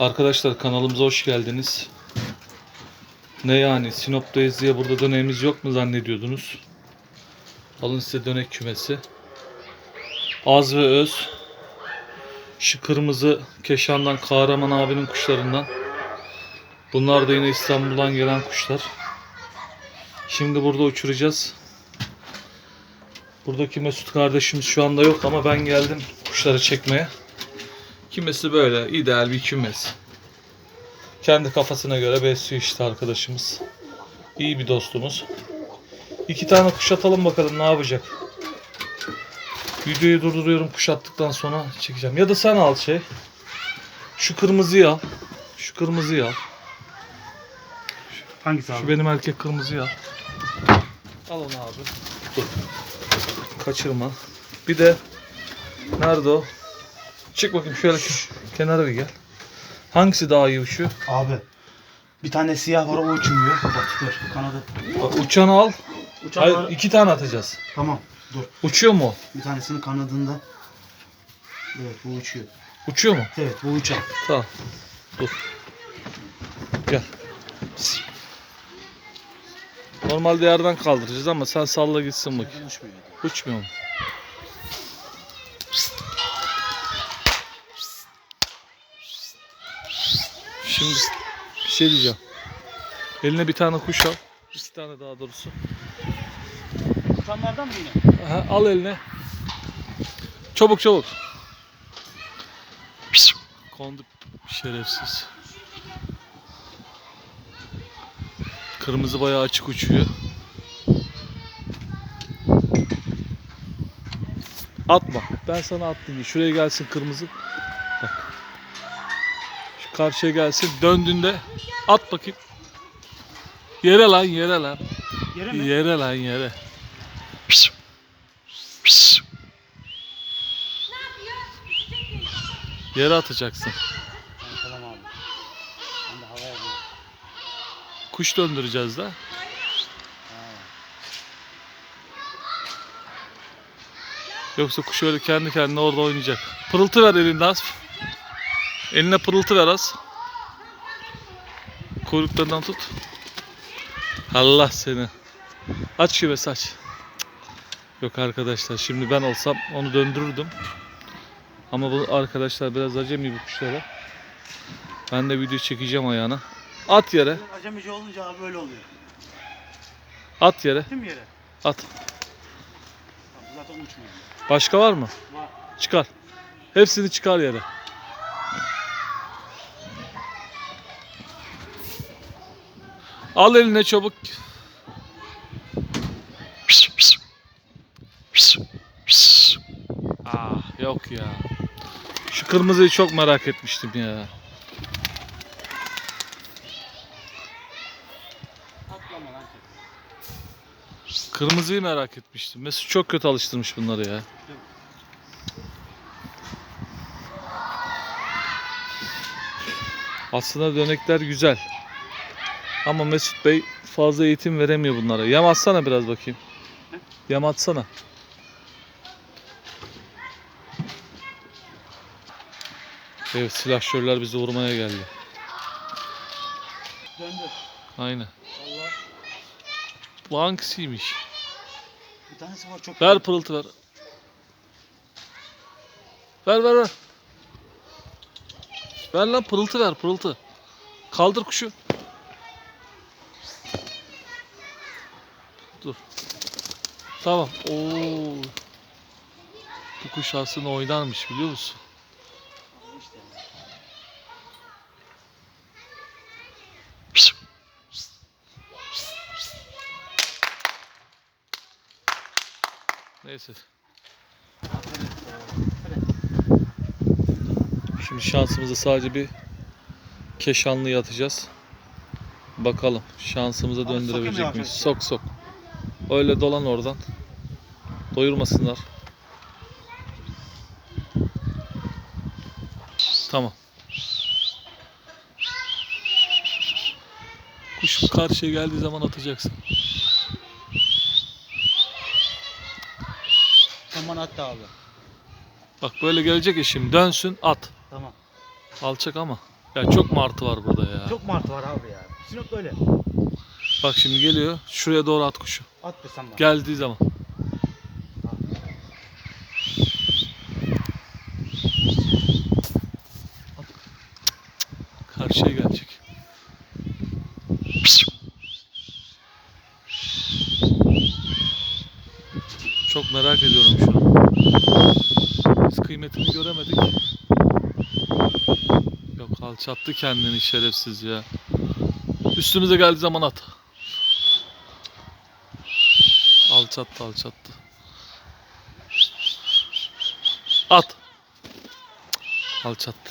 Arkadaşlar kanalımıza hoş geldiniz. Ne yani Sinop'tayız diye burada döneğimiz yok mu zannediyordunuz? Alın size dönek kümesi. Az ve öz. Şu kırmızı Keşan'dan Kahraman abinin kuşlarından. Bunlar da yine İstanbul'dan gelen kuşlar. Şimdi burada uçuracağız. Buradaki Mesut kardeşimiz şu anda yok ama ben geldim kuşları çekmeye. Kümesi böyle ideal bir kümes. Kendi kafasına göre besliyor işte arkadaşımız. İyi bir dostumuz. İki tane kuş atalım bakalım ne yapacak. Videoyu durduruyorum kuş attıktan sonra çekeceğim. Ya da sen al şey. Şu kırmızıyı al. Şu kırmızıyı al. Hangisi Şu abi? benim erkek kırmızıyı al. Al onu abi. Dur. Kaçırma. Bir de nerede o? Çık bakayım şöyle şu kenara bir gel. Hangisi daha iyi uçuyor? Abi. Bir tane siyah var o uçmuyor. Bak dur kanadı. Bak uçanı al. Uçan Hayır var. iki tane atacağız. Tamam dur. Uçuyor mu? o? Bir tanesinin kanadında. Evet bu uçuyor. Uçuyor mu? Evet bu uçan. Tamam. Dur. Gel. Normalde yerden kaldıracağız ama sen salla gitsin bak. Uçmuyor mu? Şimdi bir şey diyeceğim. Eline bir tane kuş al. İki tane daha doğrusu. Uçanlardan mı yine? Aha, al eline. Çabuk çabuk. Kondu şerefsiz. Kırmızı bayağı açık uçuyor. Atma. Ben sana attım. Şuraya gelsin kırmızı. Bak. Karşıya gelsin. Döndüğünde at bakayım. Yere lan yere lan. Yere mi? Yere lan yere. Yere atacaksın. Ben de havaya bir... Kuş döndüreceğiz de. Yoksa kuş öyle kendi kendine orada oynayacak. Pırıltı ver elinde az. Eline pırıltı ver az. Kuyruklarından tut. Allah seni. Aç küvesi aç. Yok arkadaşlar şimdi ben olsam onu döndürürdüm. Ama bu arkadaşlar biraz acemi bu kuşlara. Ben de video çekeceğim ayağına. At yere. Acemici olunca abi böyle oluyor. At yere. Mi yere? At. Zaten uçmuyor. Başka var mı? Var. Çıkar. Hepsini çıkar yere. Al eline çabuk. Ah yok ya. Şu kırmızıyı çok merak etmiştim ya. Kırmızıyı merak etmiştim. Mesut çok kötü alıştırmış bunları ya. Aslında dönekler güzel. Ama Mesut Bey fazla eğitim veremiyor bunlara. Yem atsana biraz bakayım. Yem atsana. Evet silahşörler bizi vurmaya geldi. Döndü. Aynen. Allah. Bu hangisiymiş? Bir tanesi var çok. Ver pırıltı ver. Ver ver ver. Ver lan pırıltı ver pırıltı. Kaldır kuşu. Dur. Tamam. Oo. Bu kuş aslında oynarmış biliyor musun? Neyse. Şimdi şansımızı sadece bir keşanlıyı atacağız. Bakalım şansımıza döndürebilecek miyiz? Sok sok. Öyle dolan oradan. Doyurmasınlar. Tamam. Kuş karşıya geldiği zaman atacaksın. Tamam at da abi. Bak böyle gelecek ya şimdi dönsün at. Tamam. Alçak ama. Ya çok martı var burada ya. Çok martı var abi ya. Sinop böyle. Bak şimdi geliyor. Şuraya doğru at kuşu. At be sen bana. Geldiği zaman. Karşıya gelecek. Çok merak ediyorum şu an. Biz kıymetini göremedik. Yok alçattı kendini şerefsiz ya. Üstümüze geldiği zaman at. Alçattı alçattı. At. Alçattı.